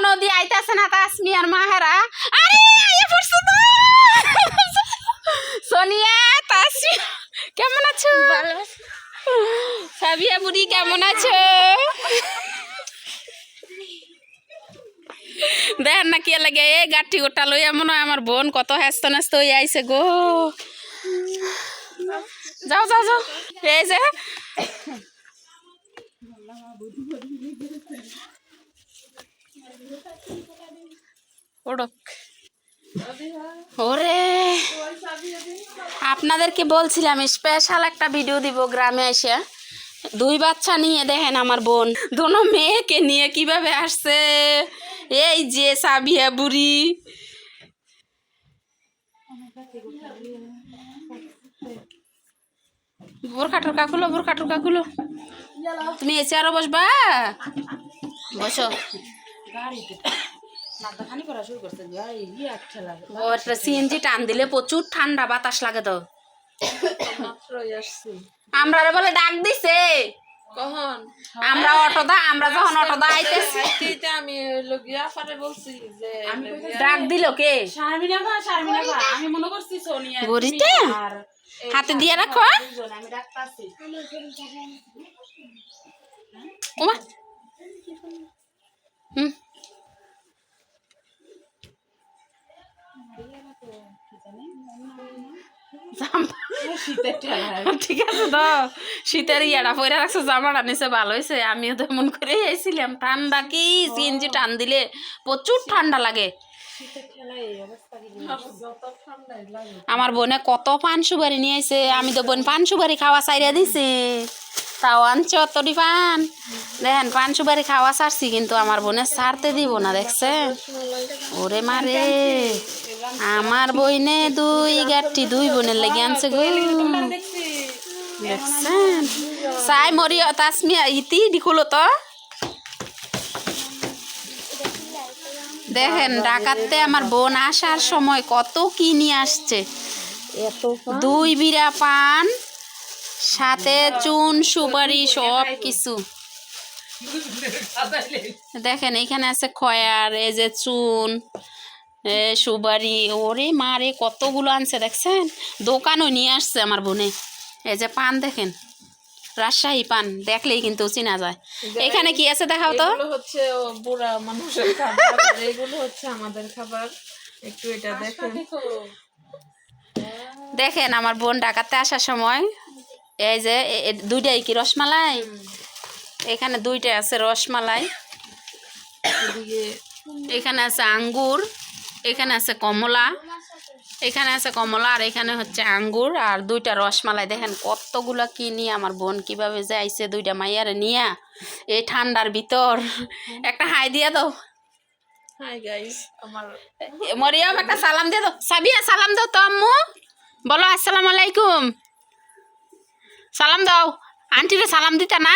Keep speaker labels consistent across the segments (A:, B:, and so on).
A: এখনও দিয়ে আইতাছে না তাসমি আর মাহারা। আরে আইয়া পড়ছে তো! সোনিয়া তাসমি কেমন আছো? সাবিয়া বুড়ি কেমন আছো? দেখেন না কি লাগে এ গাঠি গোটা লইয়া মনে হয় আমার বোন কত ব্যস্ত ন্যস্ত হয়ে আইছে গো। যাও যাও যাও। এই যে। ওড়ক ওরে। আপনাদেরকে বলছিলাম স্পেশাল একটা ভিডিও দিব গ্রামে এসে দুই বাচ্চা নিয়ে দেখেন আমার বোন। দোনো মেয়েকে নিয়ে কীভাবে আসছে? এই যে সাবিয়া বুড়ি। বোরখা টোরকা খুলো, বোরখা টোরকা খুলো। তুমি এসে আরও বসবা? বসো। সিএনজি টান দিলে প্রচুর ঠান্ডা বাতাস লাগে তো। আমরা বলে ডাক দিছে।
B: কখন?
A: আমরা আমরা যখন অটোদা আইতেছি।
B: আমি হইল গিয়া বলছি যে
A: ডাক দিল কে?
C: শারমিনা ভা শারমিনা ভা আমি মনে করছি সোনিয়া
A: গরিতে হাতে দিয়ে রাখো
C: দুজন আমি ডাকতাছি।
A: ওমা হুম?
C: শীতের
A: ইয়াটা পরে রাখছে, জামাটা নিচে ভালো হয়েছে, আমিও তো এমন করে এসেছিলাম ঠান্ডা কি, সিএনজি টান দিলে প্রচুর ঠান্ডা লাগে। আমার বোনে কত পান সুপারি নিয়ে আইছে, আমি তো বোন পান সুপারি খাওয়া চাইরা দিছি। তাও আনছে অতটি পান। দেখেন, পান সুপারি খাওয়া ছাড়ছি, কিন্তু আমার বোনে ছাড়তে দিব না দেখছে ওরে মারে। আমার বইনে দুই গাঠি দুই বোনের লেগে আনছে গো।
C: দেখছি
A: দেখছেন? চাই মরি তাসমিয়া ইতি দিকুলো তো। দেখেন ডাকাতে আমার বোন আসার সময় কত কি নিয়ে আসছে। দুই বিড়া পান সাথে চুন সুপারি সব কিছু। দেখেন এখানে আছে খয়ার এই যে চুন এ সুপারি ওরে মারে কতগুলো আনছে দেখছেন? দোকানও নিয়ে আসছে আমার বোনে। এই যে পান দেখেন রাজশাহী পান দেখলেই কিন্তু চিনা যায়। এখানে কি আছে দেখাও তো?
B: হচ্ছে বুড়া মানুষের খাবার এগুলো হচ্ছে আমাদের খাবার। একটু এটা দেখেন।
A: দেখেন আমার বোন ডাকাতে আসার সময় এই যে দুইটাই কি রসমালাই? এখানে দুইটা আছে রসমালাই। এখানে আছে আঙ্গুর। এখানে আছে কমলা। এখানে আছে কমলা আর এখানে হচ্ছে আঙ্গুর আর দুইটা রসমালাই। দেখেন কতগুলা কি নিয়ে আমার বোন কীভাবে যে আইছে দুইটা মাইয়ারে নিয়া। এই ঠান্ডার ভিতর। একটা হাই দিয়া দাও। মরিয়ম একটা সালাম দিয়ে দাও। সাবিয়া সালাম দাও তো আম্মু। বলো আসসালামু আলাইকুম। সালাম দাও। আন্টিরে সালাম দিতা না?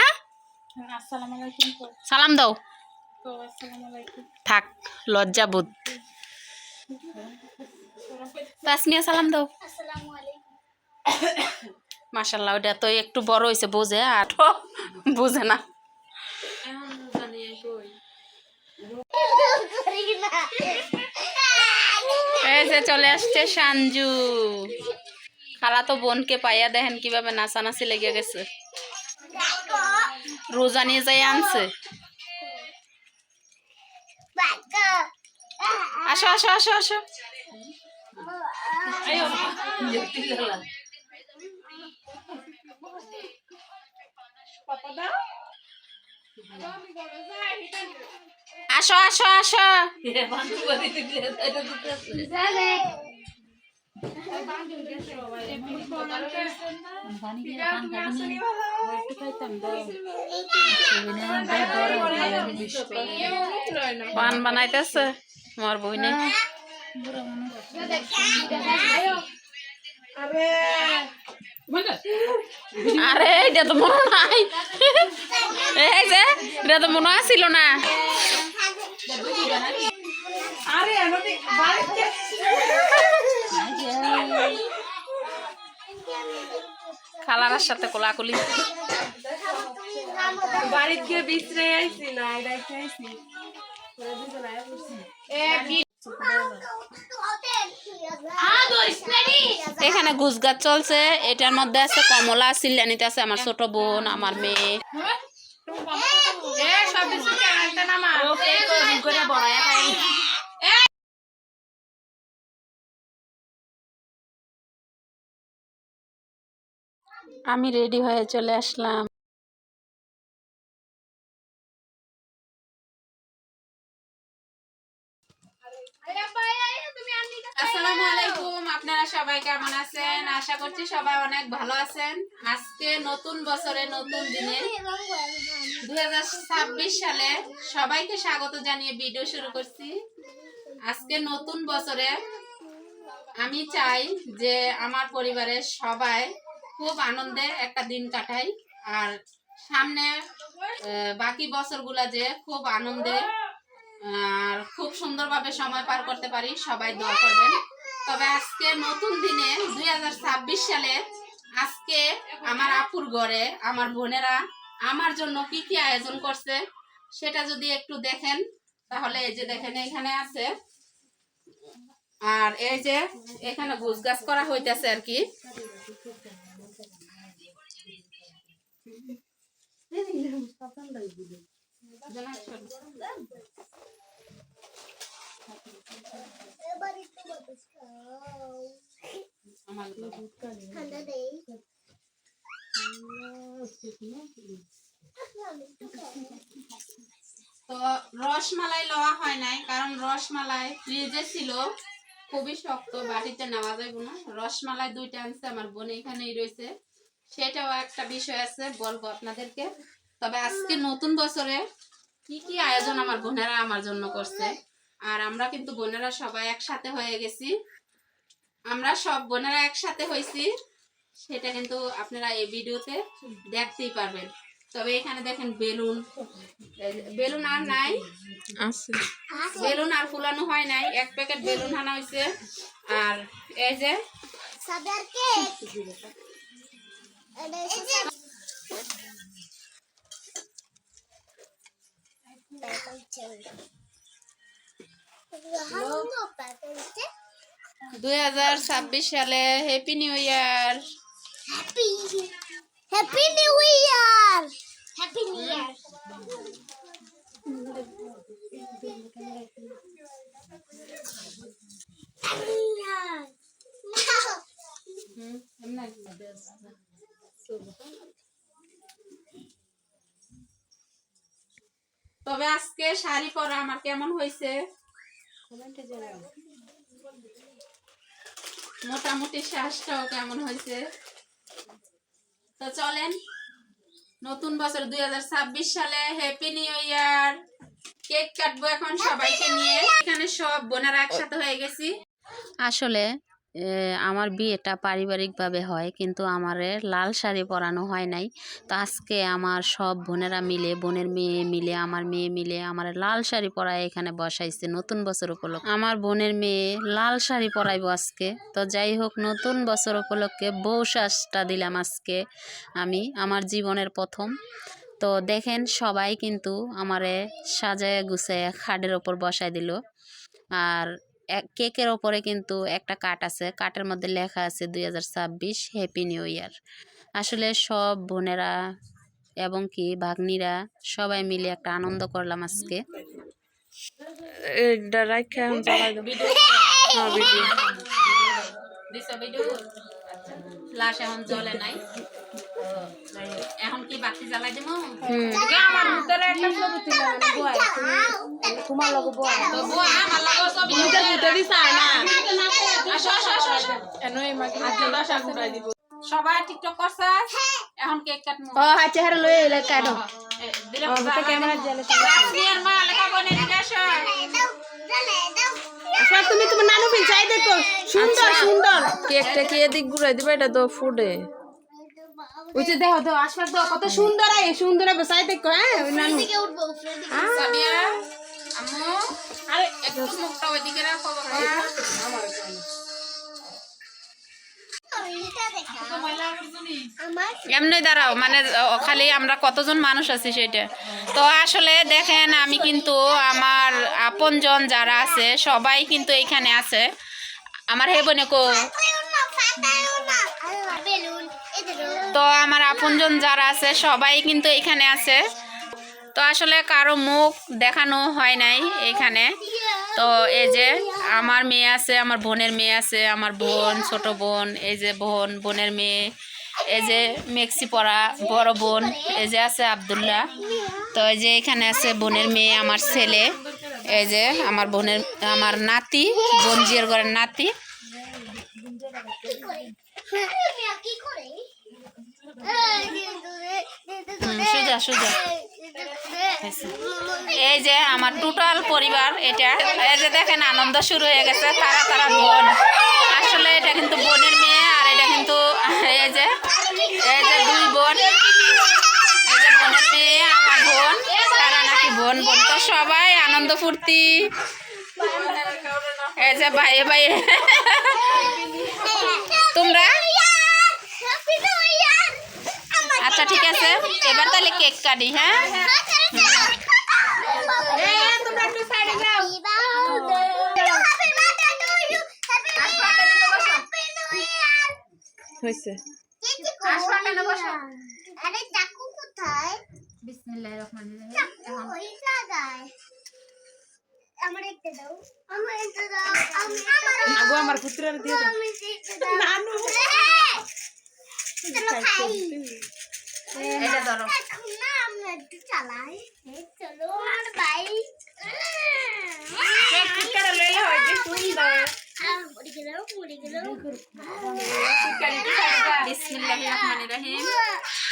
A: সালাম দাও। থাক লজ্জা বোধ তাসমিয়া, সালাম দাও। মাশাল্লাহ ওটা তো একটু বড় হয়েছে বোঝে, আর বুঝে না। এই যে চলে আসছে সাঞ্জু খালা তো বোনকে পাইয়া দেখেন কীভাবে নাচানাচি লেগে গেছে। রোজা নিয়ে যাই আনছে। আসো আসো আসো আসো। আসো আসো আসো। পান বানাইতেছে। আমার বইনে আরে এটা তো মনে নাই। এই যে এটা তো মনে আসছিল না।
C: আরে আমাদের
A: খালার সাথে কোলাকুলি।
B: বাড়িতে গিয়ে বিছরে আইছি না এটা আইছি
A: এখানে ঘুষ গাছ চলছে, এটার মধ্যে আছে কমলা, সিল্লানিতে আছে আমার ছোট বোন, আমার মেয়ে। আমি রেডি হয়ে চলে আসলাম। সবাই কেমন আছেন? আশা করছি সবাই অনেক ভালো আছেন। আজকে নতুন বছরে নতুন দিনে দুই সালে সবাইকে স্বাগত জানিয়ে ভিডিও শুরু করছি। আজকে নতুন বছরে আমি চাই যে আমার পরিবারের সবাই খুব আনন্দে একটা দিন কাটাই আর সামনে বাকি বছরগুলা যে খুব আনন্দে, আর খুব সুন্দরভাবে সময় পার করতে পারি, সবাই দোয়া করবেন। তবে আজকে নতুন দিনে দুই হাজার ছাব্বিশ সালে আজকে আমার আপুর ঘরে আমার বোনেরা আমার জন্য কি কি আয়োজন করছে সেটা যদি একটু দেখেন তাহলে এই যে দেখেন এখানে আছে আর এই যে এখানে গুছ গাছ করা হইতেছে আর কি তো রসমালাই লওয়া হয় নাই, কারণ রসমালাই ফ্রিজে ছিল। খুবই শক্ত, বাটিতে নেওয়া যাইব না। রসমালাই দুইটা আনছে, আমার বোন এখানেই রয়েছে। সেটাও একটা বিষয় আছে, বলব আপনাদেরকে। তবে আজকে নতুন বছরে কি কি আয়োজন আমার বোনেরা আমার জন্য করছে? আর আমরা কিন্তু বোনেরা সবাই একসাথে হয়ে গেছি। আমরা সব বোনেরা একসাথে হয়েছি সেটা কিন্তু আপনারা এই ভিডিওতে দেখতেই পারবেন। তবে এখানে দেখেন বেলুন বেলুন আর নাই। বেলুন আর ফুলানো হয় নাই এক প্যাকেট বেলুন আনা হয়েছে। আর এই যে দুই হাজার ছাব্বিশ সালে happy new year
D: happy new year happy new year
A: তবে আজকে শাড়ি পরা আমার কেমন হয়েছে? মোটামুটি শ্বাসটাও কেমন হয়েছে? তো চলেন, নতুন বছর দুই হাজার ছাব্বিশ সালে হ্যাপি নিউ ইয়ার কেক কাটবো এখন সবাইকে নিয়ে। এখানে সব বোনেরা একসাথে হয়ে গেছি। আসলে আমার বিয়েটা পারিবারিকভাবে হয়, কিন্তু আমার লাল শাড়ি পরানো হয় নাই। তো আজকে আমার সব বোনেরা মিলে, বোনের মেয়ে মিলে, আমার মেয়ে মিলে আমার লাল শাড়ি পরায় এখানে বসাইছে নতুন বছর উপলক্ষে। আমার বোনের মেয়ে লাল শাড়ি পরাইবো আজকে। তো যাই হোক, নতুন বছর উপলক্ষে বউ শ্বাসটা দিলাম আজকে আমি, আমার জীবনের প্রথম। তো দেখেন, সবাই কিন্তু আমারে সাজায় গুছায় খাটের ওপর বসায় দিল। আর কেকের ওপরে কিন্তু একটা কাট আছে। কাটের মধ্যে লেখা আছে দুই হাজার ছাব্বিশ হ্যাপি নিউ ইয়ার আসলে সব বোনেরা এবং কি ভাগ্নিরা সবাই মিলে একটা আনন্দ করলাম আজকে।
B: এখন জ্বালাই হ্যাঁ
A: নাই। এখন কি বাতি জ্বালাই দেবো
B: আমার ভিতরে একটা ছবি তুলে মানে বয় তোমার লগে বয়
A: তো বুয়া আমার লাগো ছবি
B: না।
A: আসো আসো আসো।
B: এনো এই মাকে আজকে দশা ঘুরাই দিব।
A: সবাই টিকটক করছে? এখন কেক কাটমু।
B: ও হাতে হারে লই এলে কাটো।
A: দিলে
B: ক্যামেরা জ্বালে
A: মা লেখা বনে
B: আচ্ছা তুমি তোমার নানু পিন চাই দেখো। সুন্দর সুন্দর। কেকটা কি এদিক ঘুরাই দিবা? এটা তো ফুডে দেখো তো আশপাশ দাও কত সুন্দর আই সুন্দর হবে চাই দেখো হ্যাঁ ওই নানু।
D: উঠবো
A: সাবিয়া আম্মু আরে একটু মুখটা ওইদিকে রাখো বাবা।
D: আমার
A: এমনি দাঁড়াও মানে খালি আমরা কতজন মানুষ আছি সেটা। তো আসলে দেখেন আমি কিন্তু আমার আপনজন যারা আছে সবাই কিন্তু এইখানে আছে। আমার হে বোনে কো তো আমার আপনজন যারা আছে, সবাই কিন্তু এখানে আছে। তো আসলে কারও মুখ দেখানো হয় নাই এখানে। তো এই যে আমার মেয়ে আছে, আমার বোনের মেয়ে আছে, আমার বোন, ছোট বোন, এই যে বোন, বোনের মেয়ে, এই যে মেক্সি পরা বড় বোন, এই যে আছে আবদুল্লাহ। তো এই যে এখানে আছে বোনের মেয়ে, আমার ছেলে, এই যে আমার বোনের, আমার নাতি বোন জিয়ার ঘরের নাতি
D: কি করে
A: হুম, সোজা সোজা এই যে আমার টোটাল পরিবার এটা। এই যে দেখেন আনন্দ শুরু হয়ে গেছে। তারা তারা বোন। আসলে এটা কিন্তু বোনের মেয়ে আর এটা কিন্তু এই যে এই যে দুই বোন। এই যে বোনের মেয়ে আমার বোন। তারা নাকি বোন। বোন তো সবাই আনন্দ ফুর্তি। এই যে ভাই ভাই তোমরা? আচ্ছা ঠিক আছে এবার তাহলে কেক কাটি হ্যাঁ
B: তোমরা একটু সাইডে যাও হয়েছে
D: আরে চাকু কোথায় চাকু ওই জায়গায় আমার একটা দাও আমার একটা দাও আমি
B: আগো আমার পুত্রের দিয়ে দাও
D: আমি একটা দাও
B: নানু
D: চলো খাই
A: এটা ধরো।
B: লইলে হয়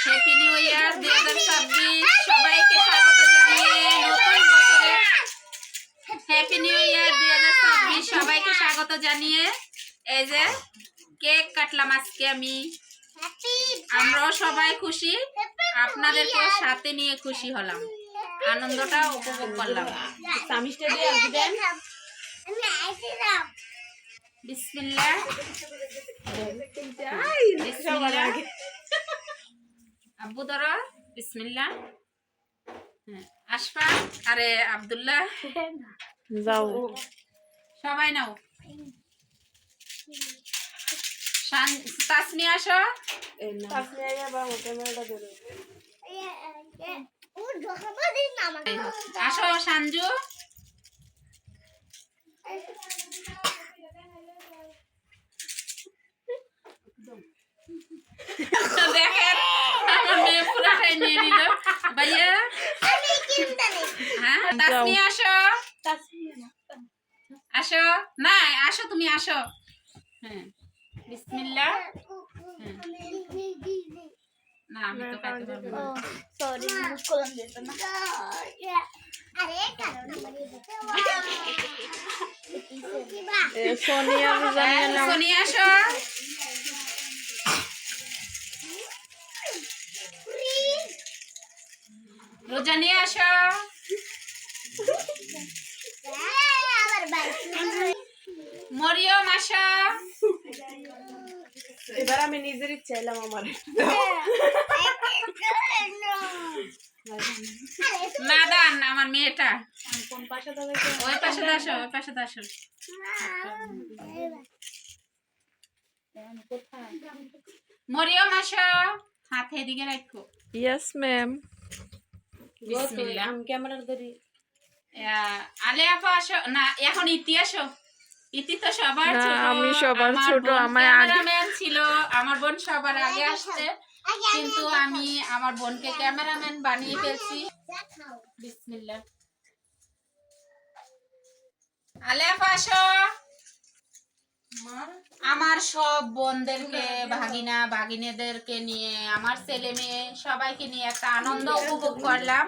A: হ্যাপি নিউ ইয়ার দুই হাজার ছাব্বিশ। সবাইকে স্বাগত জানিয়ে নতুন বছরে হ্যাপি নিউ ইয়ার দুই হাজার ছাব্বিশ। সবাইকে স্বাগত জানিয়ে এই যে কেক কাটলাম আজকে আমি। আমরাও সবাই খুশি। আপনাদেরকে সাথে নিয়ে খুশি হলাম। আনন্দটা উপভোগ করলাম। বিসমিল্লাহ। আব্বু ধরো বিসমিল্লাহ। হ্যাঁ, আশফা আরে আব্দুল্লাহ।
B: যাও।
A: সবাই নাও। শান- তাসমি আসো। আসো সাঞ্জু দেখেন আমার মেয়ে পুরাটাই নিয়ে নিল। ভাইয়া। হ্যাঁ তাসমি আসো। আসো। না আসো তুমি আসো। হ্যাঁ। বিসমিল্লাহ। না আমি তো খাইতে পারব না।
D: সরি না। আরে কারণ
B: সোনিয়া
A: হ্যাঁ, সোনিয়া আসো। রোজা নিয়ে আসো। মরিয়ম আসো।
B: এবার আমি নিজের ইচ্ছা এলাম আমার
A: নাদান আমার মেয়েটা। ওই পাশে আসো ওই পাশে আসো। মরিয়ম আসো। হাত এদিকে রাখো।
B: ইয়েস ম্যাম
A: বিসমিল্লাহ।
B: আমি ক্যামেরার ধরি।
A: আহ, আলে আপা আসো। না এখন ইতি আসো। ইতি তো সবার ছোট
B: আমি সবার ছোট, আমার
A: ক্যামেরাম্যান ছিল আমার বোন সবার আগে আসছে। কিন্তু আমি আমার বোনকে ক্যামেরাম্যান বানিয়ে ফেলছি। বিসমিল্লাহ। আলে আপা আসো। আমার সব বোনদেরকে, ভাগিনা, ভাগিনেদেরকে নিয়ে, আমার ছেলে মেয়ে সবাইকে নিয়ে একটা আনন্দ উপভোগ করলাম।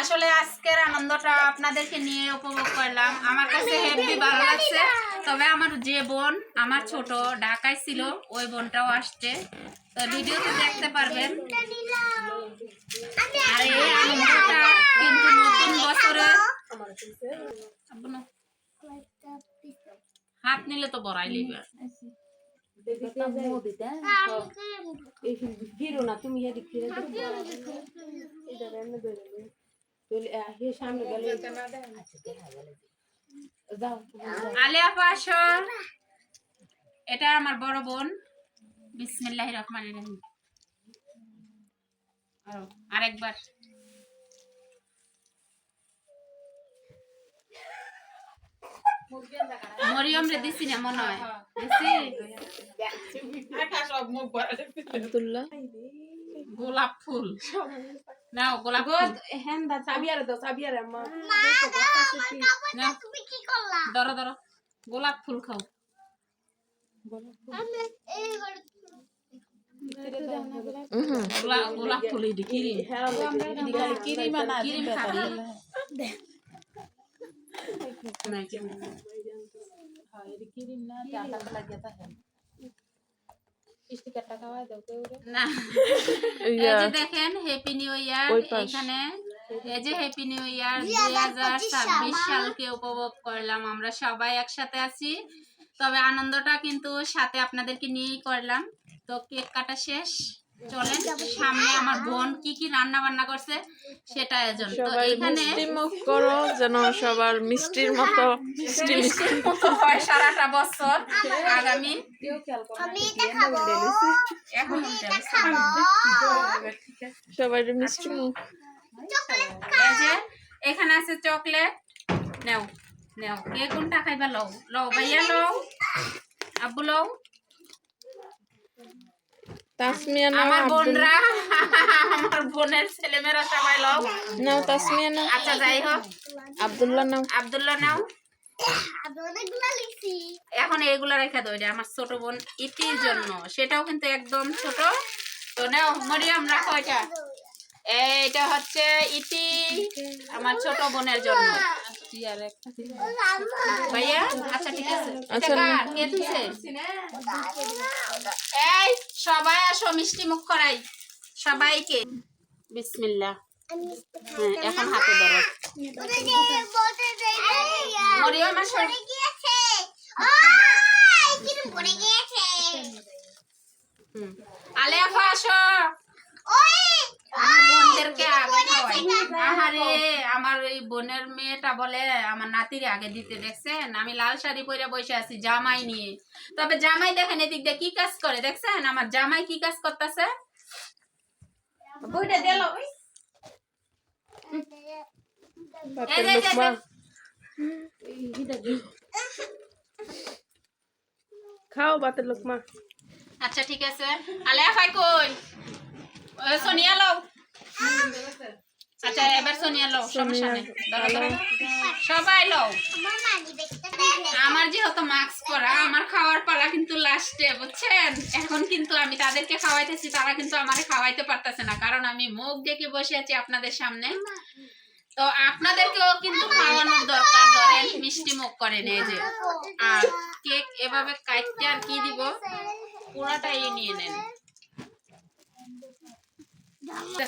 A: আসলে আজকের আনন্দটা আপনাদেরকে নিয়ে উপভোগ করলাম। আমার কাছে হেভি ভালো লাগছে। তবে আমার যে বোন, আমার ছোট, ঢাকায় ছিল, ওই বোনটাও আসছে। তো ভিডিওতে দেখতে পারবেন। আর এই আনন্দটা কিন্তু নতুন বছরে। হাত নিলে তো বড়াই লিবে।
B: এই ফিরো না তুমি হেদিক ফিরে এটা এমনি ধরে নে। চলে আ, হে সামনে গেলে
A: আলিয়া এটা আমার বড় বোন। বিসমিল্লাহ রহমান রহিম। আরও আরেকবার। মরিয়ম রে দিছি না মনে হয়। দিছি?
B: আব্দুল্লাহ।
A: গোলাপ ফুল। নাও গোলাপ ফুল।
B: হ্যাঁ দা সাবিয়ারে দাও সাবিয়ারে আম্মা।
A: নাও।
D: তুমি কি করলা?
A: ধরো ধরো। গোলাপ ফুল খাও।
D: করে
A: গোলাপ গোলাপ ফুল কিরিম কিরিম খাবি
B: স্টিকারটা খাওয়াই দাও কেউ রে
A: না এই যে দেখেন হ্যাপি নিউ ইয়ার এখানে। এই যে হ্যাপি নিউ ইয়ার দুই হাজার ছাব্বিশ সালকে উপভোগ করলাম। আমরা সবাই একসাথে আছি। তবে আনন্দটা কিন্তু সাথে আপনাদেরকে নিয়েই করলাম। তো কেক কাটা শেষ। চলেন সামনে আমার বোন কি কি রান্না বান্না করছে সেটা আয়োজন তো এখানে
E: মুখ করো যেন সবার মিষ্টির মতো মিষ্টি
A: মিষ্টির মতো হয় সারাটা বছর আগামী।
D: আমি এটা খাব।
A: এখন
D: এটা খাব।
E: সবাই মিষ্টি মুখ।
A: এখানে আছে চকলেট। নেও নেও। কে কোনটা খাইবা লও? লও ভাইয়া লও। আব্বু লও।
E: তাসমিয়া নাও
A: আমার বোনরা আমার বোনের ছেলেমেয়েরা সবাই লও।
E: নাও তাসমিয়া নাও
A: আচ্ছা যাই হোক।
E: আব্দুল্লাহ নাও।
A: আব্দুল্লাহ নাও। এখন এগুলো রেখে দাও এটা আমার ছোট বোন ইতির জন্য। সেটাও কিন্তু একদম ছোট। তো নাও মরিয়াম রাখো এটা। এইটা হচ্ছে ইতি আমার ছোট বোনের জন্য। ভাইয়া আচ্ছা ঠিক আছে। এটা
E: আচ্ছা,
A: কার? কে দিছে এই সবাই আসো মিষ্টি মুখ করাই। সবাইকে। বিসমিল্লাহ। হ্যাঁ, এখন হাতে ধরো।
D: ওটা যে বলতে দেই
A: মরিয়ম আসো।
D: ওই
A: আমার বোনদেরকে আগে খাওয়াই। আহারে আমার এই বোনের মেয়েটা বলে আমার নাতিরে আগে দিতে দেখছেন? আমি লাল শাড়ি পরে বসে আছি জামাই নিয়ে। তবে জামাই দেখেন এদিক দিয়ে কি কাজ করে দেখছেন? আমার জামাই কি কাজ করতেছে? বইটা দিল।
B: খাও বাতের লোকমা
A: আচ্ছা ঠিক আছে। আলেয়া খাই কই সোনিয়া লও। আচ্ছা এবার সোনিয়া লও, সমস্যা নেই। সবাই লও।
D: আমার
A: যেহেতু মাস্ক আমার খাওয়ার পালা কিন্তু লাস্টে বুঝছেন? এখন কিন্তু আমি তাদেরকে খাওয়াইতেছি, তারা কিন্তু আমারে খাওয়াইতে পারতেছে না, কারণ আমি মুখ ডেকে বসে আছি আপনাদের সামনে। তো আপনাদেরকেও কিন্তু খাওয়ানোর দরকার, ধরেন মিষ্টি মুখ করে নিয়ে যে। আর কেক এভাবে কাটতে আর কি দিব? পুরাটাই নিয়ে নেন।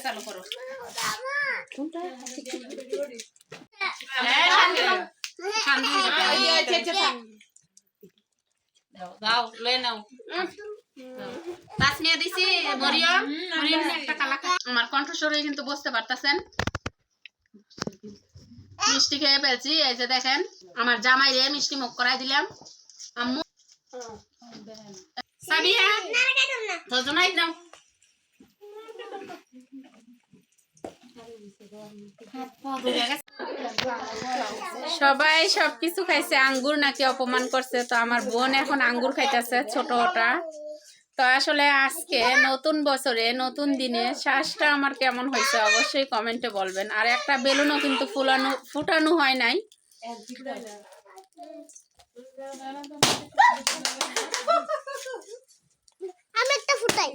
A: চালু করো। দাও, নাও। দিছি মরিয়ম মরিয়ম একটা আমার কণ্ঠস্বরে কিন্তু বুঝতে পারতেছেন। মিষ্টি খেয়ে ফেলছি এই যে দেখেন আমার জামাই রে মিষ্টি মুখ করাই দিলাম। আম্মু সাবিয়া দাও সবাই সবকিছু খাইছে আঙ্গুর নাকি অপমান করছে। তো আমার বোন এখন আঙ্গুর খাইতেছে ছোটটা। তো আসলে আজকে নতুন বছরে নতুন দিনে শ্বাসটা আমার কেমন হয়েছে অবশ্যই কমেন্টে বলবেন। আর একটা বেলুনও কিন্তু ফুলানো ফুটানো হয় নাই।
D: আমি একটা ফুটাই।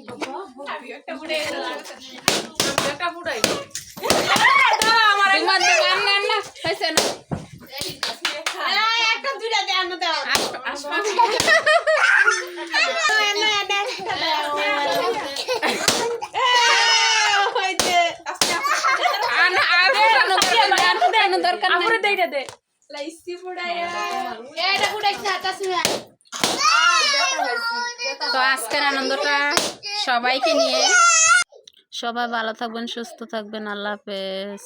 A: তোমার দোকান না না হয়েছে না
B: একটা দুইটা দেন দাও
A: আস- আসবা
B: ওই যে আজকে
A: আর না, আর ফুটানো দরকার নাই, আর ফুটানো দরকার নাই।
B: আমরা দেইটা দে লাইসি পুড়ায়া
A: এটা ফুটাইছে, তাসমিয়া।
B: দেখো
A: তো আজকের আনন্দটা সবাইকে নিয়ে। সবাই ভালো থাকবেন সুস্থ থাকবেন আল্লাহ হাফেজ।